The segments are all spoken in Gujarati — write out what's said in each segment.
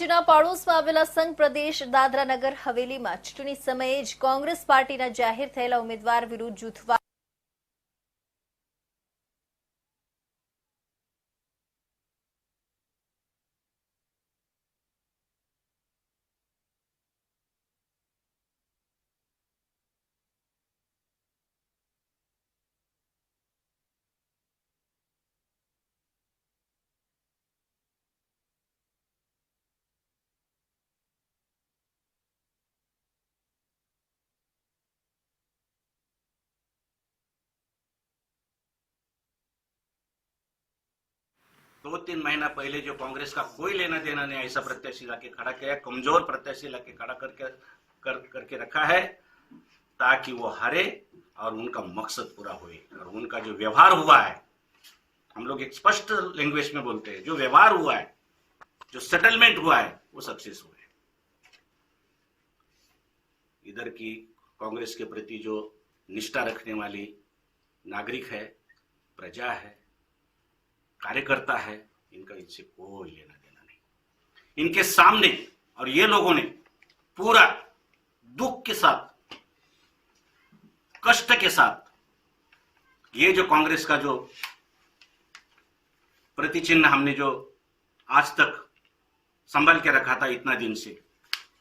રાજ્યના પાડોશમાં આવેલા સંઘ પ્રદેશ દાદરા નગર હવેલીમાં ચૂંટણી સમયે જ કોંગ્રેસ પાર્ટીના જાહેર થયેલા ઉમેદવાર વિરુદ્ધ જૂથવાદ दो तीन महीना पहले जो कांग्रेस का कोई लेना देना नहीं, ऐसा प्रत्याशी लाके खड़ा किया कमज़ोर प्रत्याशी लाके खड़ा करके, कर, करके रखा है, ताकि वो हारे और उनका मकसद पूरा हुए। और उनका जो व्यवहार हुआ है, हम लोग एक स्पष्ट लैंग्वेज में बोलते हैं, जो व्यवहार हुआ है, जो सेटलमेंट हुआ है, वो सक्सेस हुआ है। इधर की कांग्रेस के प्रति जो निष्ठा रखने वाली नागरिक है, प्रजा है कार्यकर्ता है, इनका इनसे कोई लेना देना नहीं। इनके सामने, और ये लोगों ने पूरा दुख के साथ, कष्ट के साथ, ये जो कांग्रेस का जो प्रतिचिन्ह हमने जो आज तक संभाल के रखा था इतना दिन से,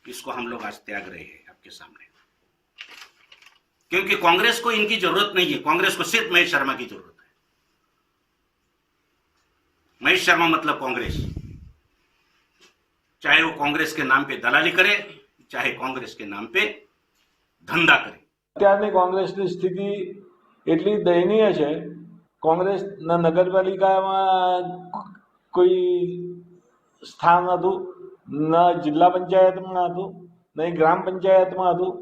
इसको हम लोग आज त्याग रहे हैं आपके सामने। क्योंकि कांग्रेस को इनकी ज़रूरत नहीं है, कांग्रेस को सिर्फ़ महेश शर्मा की ज़रूरत महेश शर्मा मतलब कांग्रेस चाहे वो कांग्रेस के नाम पे दलाली करे चाहे कांग्रेस के नाम पे धंधा करे અત્યારની કોંગ્રેસની સ્થિતિ એટલી દયનીય છે કોંગ્રેસના નગરપાલિકામાં કોઈ સ્થાન હતું ન જિલ્લા પંચાયતમાં હતું નહીં ગ્રામ પંચાયતમાં હતું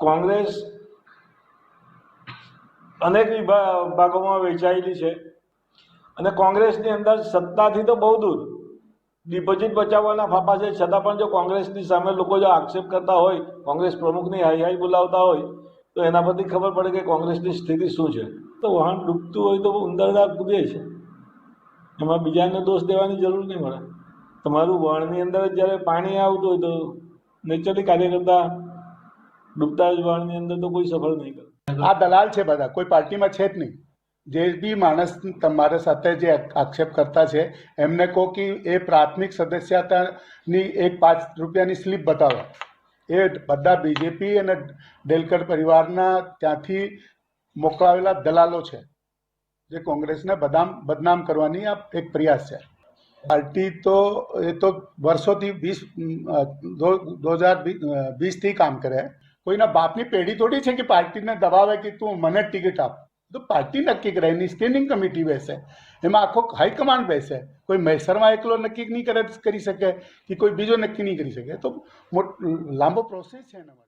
કોંગ્રેસ અનેક વિભા- ભાગોમાં વહેંચાયેલી છે અને કોંગ્રેસની અંદર સત્તાથી તો બહુ દૂર. ડિપોઝિટ બચાવવાના ફાફા છે, છતાં પણ જો કોંગ્રેસની સામે લોકો જો આક્ષેપ કરતા હોય, કોંગ્રેસ પ્રમુખની હાઈ હાઈ બોલાવતા હોય, તો એના પરથી ખબર પડે કે કોંગ્રેસની સ્થિતિ શું છે. તો વાહન ડૂબતું હોય તો ઉંદરડા કૂદે છે. એમાં બીજાને દોષ દેવાની જરૂર નહીં મળે તમારું વણની અંદર જ્યારે પાણી આવતું હોય તો નેચરલી કાર્યકર્તા ડૂબતા જ વણની અંદર તો કોઈ સફળ નહીં કરે. આ દલાલ છે બધા, કોઈ પાર્ટીમાં છે જ નહીં. જે બી માણસ તમારા સાથે જે આક્ષેપ કરતા છે, એમને કહો કે એ પ્રાથમિક સદસ્યતાની એક પાંચ રૂપિયાની સ્લીપ બતાવો. એ બધા બીજેપી અને ડેલકર પરિવારના ત્યાંથી મોકલાવેલા દલાલો છે. જે કોંગ્રેસને બદામ, બદનામ કરવાની આ એક પ્રયાસ છે. પાર્ટી તો, એ તો વર્ષોથી વીસ, દો હજાર વીસથી કામ કરે. કોઈના બાપની પેઢી થોડી છે કે પાર્ટીને દબાવે કે તું મને ટિકિટ આપ? તો પાર્ટી નક્કી કરે, એની સ્ટેન્ડિંગ કમિટી બેસે, એમાં આખો હાઈકમાન્ડ બેસે. કોઈ મહેસરમાં એકલો નક્કી નહીં કરે, કરી શકે, કે કોઈ બીજો નક્કી નહીં કરી શકે. તો લાંબો પ્રોસેસ છે એના માટે.